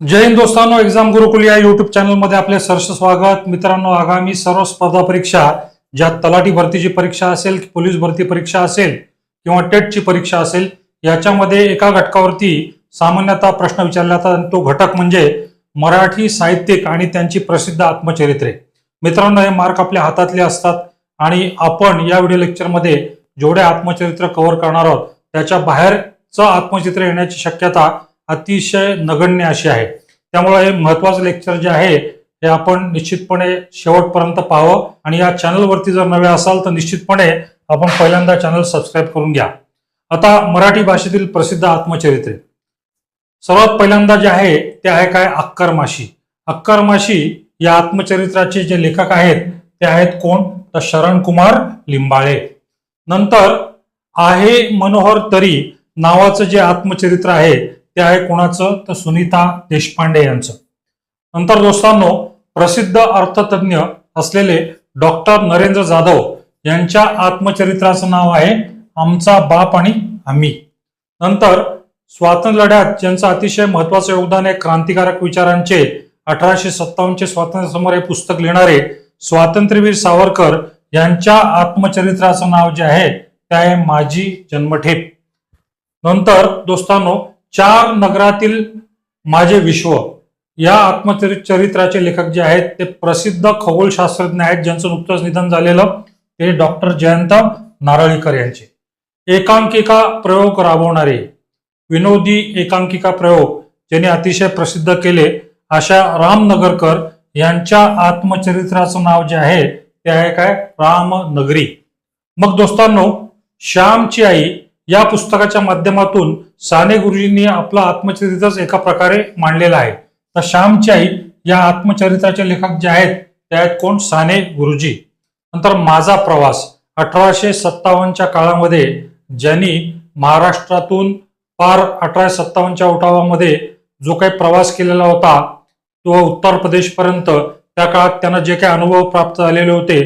जय हिंद दोस्तांनो एक्झाम गुरुकुल या युट्यूब चॅनलमध्ये आपले सरस स्वागत. मित्रांनो आगामी सर्व स्पर्धा परीक्षा ज्या तलाठी भरतीची परीक्षा असेल पोलीस भरती परीक्षा असेल किंवा टेटची परीक्षा असेल याच्यामध्ये एका घटकावरती सामान्यतः प्रश्न विचारला जातात. आणि तो घटक म्हणजे मराठी साहित्यिक आणि त्यांची प्रसिद्ध आत्मचरित्रे. मित्रांनो हे मार्क आपल्या हातातले असतात आणि आपण या व्हिडिओ लेक्चरमध्ये जेवढे आत्मचरित्र कव्हर करणार आहोत त्याच्या बाहेरचं आत्मचित्र येण्याची शक्यता अतिशय नगण्य अशी आहे. त्यामुळे हे महत्वाचं लेक्चर जे आहे हे आपण निश्चितपणे शेवटपर्यंत पाहावं आणि या चॅनलवरती जर नवे असाल तर निश्चितपणे आपण पहिल्यांदा चॅनल सबस्क्राईब करून घ्या. आता मराठी भाषेतील प्रसिद्ध आत्मचरित्रे. सर्वात पहिल्यांदा जे आहे ते आहे काय? अक्कर माशी. अक्कर माशी या आत्मचरित्राचे जे लेखक आहेत ते आहेत कोण? तर शरण कुमार लिंबाळे. नंतर आहे मनोहर तरी नावाचं जे आत्मचरित्र आहे ते आहे कोणाचं? तर सुनीता देशपांडे यांचं. नंतर दोस्तांनो प्रसिद्ध अर्थतज्ञ असलेले डॉक्टर नरेंद्र जाधव यांच्या आत्मचरित्राचं नाव आहे आमचा बाप आणि आम्ही. नंतर स्वातंत्र्य लढ्यात ज्यांचं अतिशय महत्वाचं योगदान आहे क्रांतिकारक विचारांचे अठराशे सत्तावन्नचे स्वातंत्र्य समोर हे पुस्तक लिहिणारे स्वातंत्र्यवीर सावरकर यांच्या आत्मचरित्राचं नाव जे आहे ते आहे माझी जन्मठेप. नंतर दोस्तांनो चार नगरातील माझे विश्व या आत्मचरित्राचे लेखक जे आहेत ते प्रसिद्ध खगोलशास्त्रज्ञ आहेत ज्यांचं नुकतंच निधन झालेलं ते डॉक्टर जयंत नारळीकर यांचे. एकांकिका प्रयोग राबवणारे विनोदी एकांकिका प्रयोग ज्यांनी अतिशय प्रसिद्ध केले अशा रामनगरकर यांच्या आत्मचरित्राचं नाव जे आहे ते आहे काय? रामनगरी. मग दोस्तांनो श्यामची आई या पुस्तकाच्या माध्यमातून साने गुरुजींनी आपला आत्मचरित्रच एका प्रकारे मांडलेलं आहे. तर श्यामची आई या आत्मचरित्राचे लेखक जे आहेत ते आहेत कोण? साने गुरुजी. नंतर माझा प्रवास. अठराशे सत्तावन्नच्या काळामध्ये ज्यांनी महाराष्ट्रातून पार अठराशे सत्तावन्नच्या उठावामध्ये जो काही प्रवास केलेला होता तो उत्तर प्रदेशपर्यंत त्या काळात त्यांना जे काही अनुभव प्राप्त झालेले होते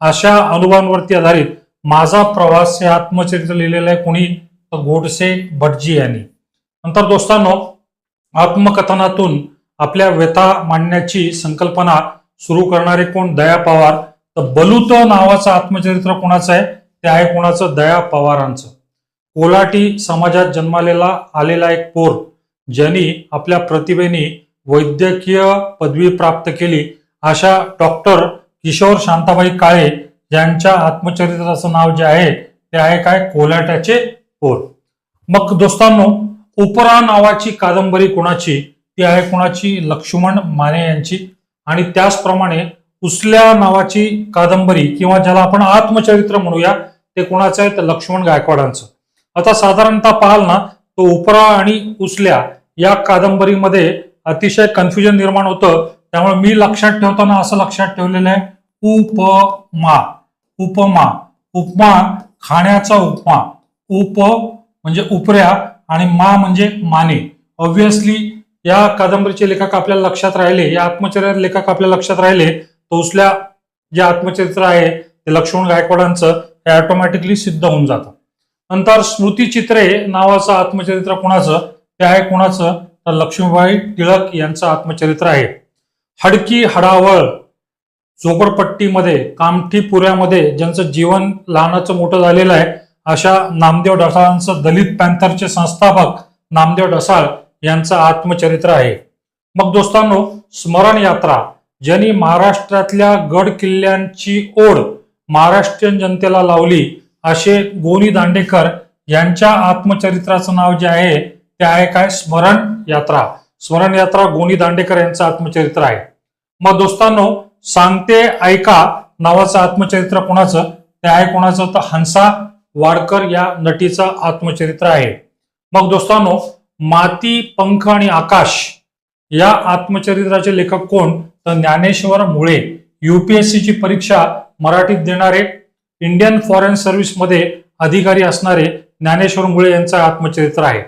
अशा अनुभवांवरती आधारित माझा प्रवास हे आत्मचरित्र लिहिलेलं आहे कोणी? तर गोडसे भटजी यांनी. नंतर दोस्तांनो आत्मकथनातून आपल्या व्यथा मांडण्याची संकल्पना सुरू करणारे कोण? दया पवार. तर बलूत नावाचं आत्मचरित्र कोणाचं आहे? ते आहे कोणाचं? दया पवारांचं. कोलाटी समाजात जन्मालेला आलेला एक पोर ज्यांनी आपल्या प्रतिभेने वैद्यकीय पदवी प्राप्त केली. अशा डॉक्टर किशोर शांताबाई काळे ज्यांच्या आत्मचरित्राचं नाव जे आहे ते आहे काय? कोलाट्याचे पोर. मग दोस्तांनो उपरा नावाची कादंबरी कोणाची? ती आहे कोणाची? लक्ष्मण माने यांची. आणि त्याचप्रमाणे उसल्या नावाची कादंबरी किंवा ज्याला आपण आत्मचरित्र म्हणूया ते कोणाचं आहे? तर लक्ष्मण गायकवाडांचं. आता साधारणतः पाहाल ना तो उपरा आणि उसल्या या कादंबरीमध्ये अतिशय कन्फ्युजन निर्माण होतं. त्यामुळे मी लक्षात ठेवताना असं लक्षात ठेवलेलं आहे. उपमा. उपमा. उपमा खाण्याचा उपमा. उप म्हणजे उपऱ्या आणि मा म्हणजे माने. ऑब्विसली या कादंबरीचे लेखक आपल्याला लक्षात राहिले या आत्मचरित्र लेखक आपल्या लक्षात राहिले तोसल्या जे आत्मचरित्र आहे ते लक्ष्मण गायकवाडांचं हे ऑटोमॅटिकली सिद्ध होऊन जातं. नंतर स्मृतिचित्रे नावाचं आत्मचरित्र कोणाचं? ते आहे कोणाचं? तर लक्ष्मीबाई टिळक यांचं आत्मचरित्र आहे. हडकी हडावळ. झोपडपट्टीमध्ये कामठीपुऱ्यामध्ये ज्यांचं जीवन लहानाचं मोठं झालेलं आहे अशा नामदेव ढसाळांचं दलित पॅन्थरचे संस्थापक नामदेव ढसाळ यांचं आत्मचरित्र आहे. मग दोस्तांनो स्मरण यात्रा ज्यांनी महाराष्ट्रातल्या गड किल्ल्यांची ओढ महाराष्ट्रीयन जनतेला लावली असे गोनी दांडेकर यांच्या आत्मचरित्राचं नाव जे आहे ते आहे काय? स्मरण यात्रा. स्मरण यात्रा गोनी दांडेकर यांचं आत्मचरित्र आहे. मग दोस्तांनो सांगते ऐका. नावाचं आत्मचरित्र कोणाचं? ते आहे कोणाचं? तर हंसा वाडकर या नटीचं आत्मचरित्र आहे. मग दोस्तांनो माती पंख आणि आकाश या आत्मचरित्राचे लेखक कोण? तर ज्ञानेश्वर मुळे. युपीएससीची परीक्षा मराठीत देणारे इंडियन फॉरेन सर्व्हिसमध्ये अधिकारी असणारे ज्ञानेश्वर मुळे यांचं आत्मचरित्र आहे.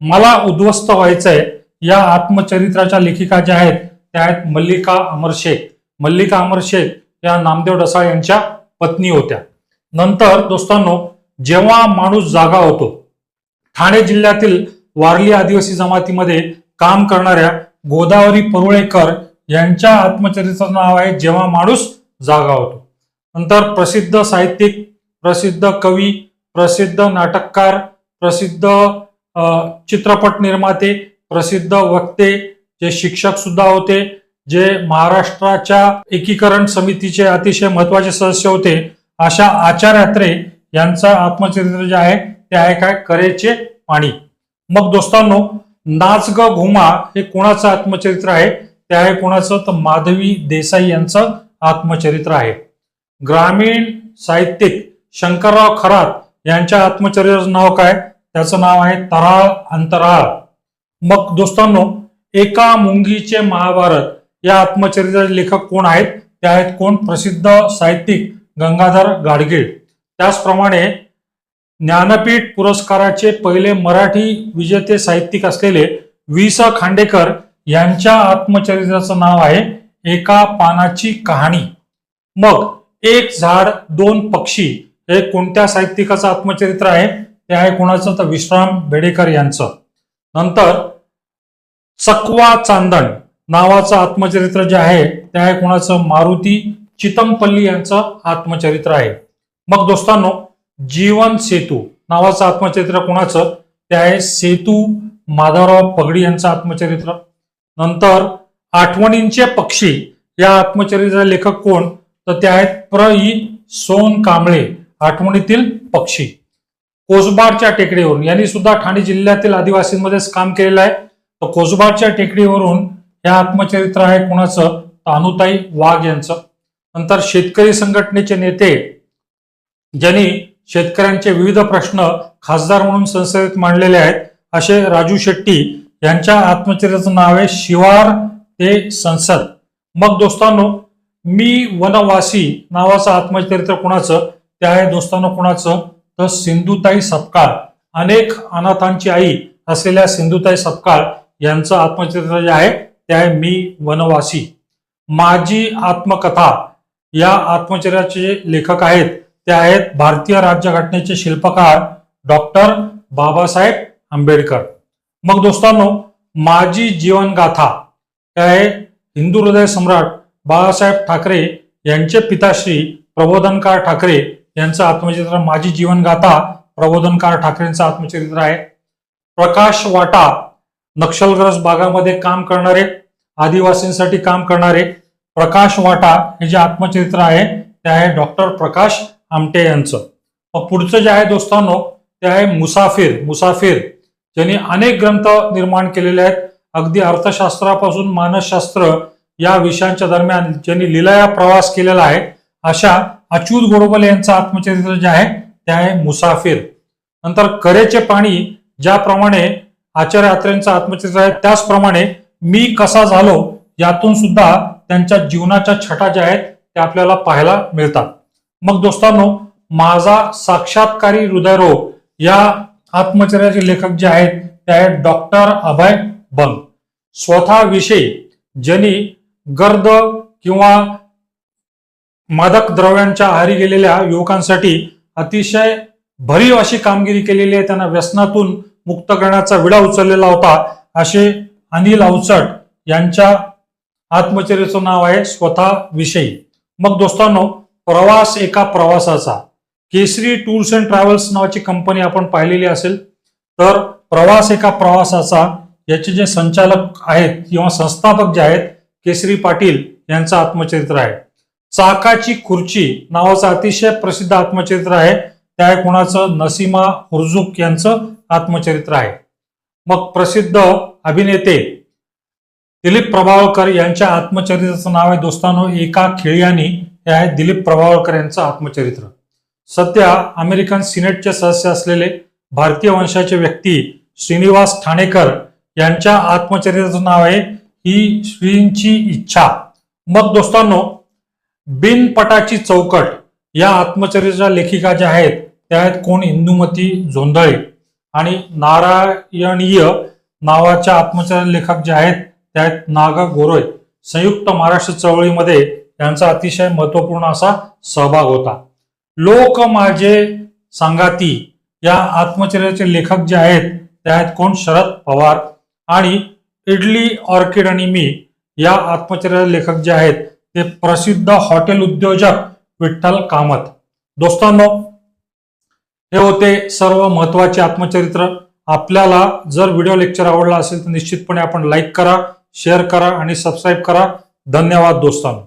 मला उद्ध्वस्त व्हायचंय या आत्मचरित्राच्या लेखिका ज्या आहेत त्या आहेत मल्लिका अमर शेख मल्लिका अमर शेख या नामदेव डसाळ यांच्या पत्नी होत्या. नंतर दोस्तांनो जेव्हा माणूस जागा होतो ठाणे जिल्ह्यातील वारली आदिवासी जमातीमध्ये काम करणाऱ्या गोदावरी परुळेकर यांच्या आत्मचरित्राचं नाव आहे जेव्हा माणूस जागा होतो. नंतर प्रसिद्ध साहित्यिक प्रसिद्ध कवी प्रसिद्ध नाटककार प्रसिद्ध चित्रपट निर्माते प्रसिद्ध वक्ते जे शिक्षक सुद्धा होते जे महाराष्ट्राच्या एकीकरण समितीचे अतिशय महत्त्वाचे सदस्य होते अशा आचार्य अत्रे यांचं आत्मचरित्र जे आहे ते आहे काय? करेचे पाणी. मग दोस्तांनो नाच ग घुमा हे कोणाचं आत्मचरित्र आहे? ते आहे कोणाचं? तर माधवी देसाई यांचं आत्मचरित्र आहे. ग्रामीण साहित्यिक शंकरराव खरात यांच्या आत्मचरित्राचं नाव काय? त्याचं नाव आहे तराळ अंतराळ. मग दोस्तांनो एका मुंगीचे महाभारत या आत्मचरित्राचे लेखक कोण आहेत? ते आहेत कोण? प्रसिद्ध साहित्यिक गंगाधर गाडगीळ. त्याचप्रमाणे ज्ञानपीठ पुरस्काराचे पहिले मराठी विजेते साहित्यिक असलेले वि स खांडेकर यांच्या आत्मचरित्राचं नाव आहे एका पानाची कहाणी. मग एक झाड दोन पक्षी हे कोणत्या साहित्यिकाचं आत्मचरित्र आहे? ते आहे कोणाचं? तर विश्राम बेडेकर यांचं. नंतर चकवा चांदण. नावाचं आत्मचरित्र जे आहे ते आहे कोणाचं? मारुती चितमपल्ली यांचं आत्मचरित्र आहे. मग दोस्तांनो जीवन सेतू नावाचं आत्मचरित्र कोणाचं? ते आहे सेतू माधवराव पगडी यांचं आत्मचरित्र. नंतर आठवणींचे पक्षी या आत्मचरित्र लेखक कोण? तर ते आहेत प्र इ सोन कांबळे आठवणीतील पक्षी. कोसबारच्या टेकडीवरून यांनी सुद्धा ठाणे जिल्ह्यातील आदिवासींमध्येच काम केलेलं आहे. तर कोसबारच्या टेकडीवरून हे आत्मचरित्र आहे कोणाचं? तानुताई वाघ यांचं. नंतर शेतकरी संघटनेचे नेते ज्यांनी शेतकऱ्यांचे विविध प्रश्न खासदार म्हणून संसदेत मांडलेले आहेत असे राजू शेट्टी यांच्या आत्मचरित्राचं नाव आहे शिवार ते संसद. मग दोस्तांनो मी वनवासी नावाचं आत्मचरित्र कोणाचं? ते आहे दोस्तांनो कोणाचं? तर सिंधुताई सपकाळ. अनेक अनाथांची आई असलेल्या सिंधुताई सपकाळ यांचं आत्मचरित्र जे आहे ते आहे मी वनवासी. माझी आत्मकथा या आत्मचर्याचे जे लेखक आहेत. ते आहेत भारतीय राज्यघटनेचे शिल्पकार डॉक्टर बाबासाहेब आंबेडकर. मग दोस्तांनो माझी जीवनगाथा काय आहे हिंदू हृदय सम्राट बाळासाहेब ठाकरे यांचे पिताश्री प्रबोधनकार ठाकरे यांचं आत्मचरित्र माझी जीवनगाथा प्रबोधनकार ठाकरेंचं आत्मचरित्र आहे. प्रकाश वाटा नक्षलग्रस्त भागामध्ये काम करणारे आदिवासींसाठी काम करणारे प्रकाश वाटा हे जे आत्मचरित्र आहे ते आहे डॉक्टर प्रकाश आमटे यांचं. मग पुढचं जे आहे दोस्तांनो ते आहे मुसाफिर मुसाफिर ज्यांनी अनेक ग्रंथ निर्माण केलेले आहेत. अगदी अर्थशास्त्रापासून मानसशास्त्र या विषयांच्या दरम्यान ज्यांनी लिलाया प्रवास केलेला आहे अशा अच्युत गोडबोले यांचं आत्मचरित्र जे आहे ते आहे मुसाफिर. नंतर करेचे पाणी ज्याप्रमाणे आचार्य अत्रेंचं आत्मचरित्र आहे. त्याचप्रमाणे मी कसा झालो यातून सुद्धा त्यांच्या जीवनाच्या छटा ज्या आहेत त्या आपल्याला पाहायला मिळतात. मग दोस्तांनो माझा साक्षात्कारी हृदयरोग या आत्मचर्याचे लेखक जे आहेत ते आहेत डॉक्टर अभय बंग. स्वतःविषयी ज्यांनी गर्द किंवा मादक द्रव्यांच्या आहारी गेलेल्या युवकांसाठी अतिशय भरीव अशी कामगिरी केलेली आहे त्यांना व्यसनातून मुक्त करण्याचा विडा उचललेला होता. असे अनिल अवचट यांच्या आत्मचर्याचं नाव आहे स्वतः विषयी मग दोस्तांनो प्रवास एका प्रवासाचा. केसरी टूर्स अँड ट्रॅव्हल्स नावाची कंपनी आपण पाहिलेली असेल तर प्रवास एका प्रवासाचा याचे जे संचालक आहेत किंवा संस्थापक जे आहेत केसरी पाटील यांचं आत्मचरित्र आहे. चाकाची खुर्ची नावाचं अतिशय प्रसिद्ध आत्मचरित्र आहे. त्या कोणाचं? नसीमा हुरजुक यांचं आत्मचरित्र आहे. मग प्रसिद्ध अभिनेते दिलीप प्रभावळकर यांच्या आत्मचरित्राचं नाव आहे दोस्तानो एका खेळ्यानी. हे आहे दिलीप प्रभावळकर यांचं आत्मचरित्र. सध्या अमेरिकन सिनेटचे सदस्य असलेले भारतीय वंशाचे व्यक्ती श्रीनिवास ठाणेकर यांच्या आत्मचरित्राचं नाव आहे ही श्रींची इच्छा. मग दोस्तांनो बिनपटाची चौकट या आत्मचरित्राच्या लेखिका ज्या आहेत त्या आहेत कोण? इंदुमती जोंधळे. आणि नारायणीय नावाच्या आत्मचरण लेखक जे आहेत त्या आहेत नागा गोरोय. संयुक्त महाराष्ट्र चळवळीमध्ये त्यांचा अतिशय महत्त्वपूर्ण असा सहभाग होता. लोक माझे सांगाती या आत्मचर्याचे लेखक जे आहेत ते आहेत कोण? शरद पवार. आणि इडली ऑर्किड आणि मी या आत्मचर्या लेखक जे आहेत ते प्रसिद्ध हॉटेल उद्योजक विठ्ठल कामत. दोस्तांनो हे होते सर्व महत्त्वाचे आत्मचरित्र. आपल्याला जर व्हिडिओ लेक्चर आवडला असेल तर निश्चितपणे आपण लाईक करा शेअर करा आणि सबस्क्राईब करा. धन्यवाद दोस्तांनो.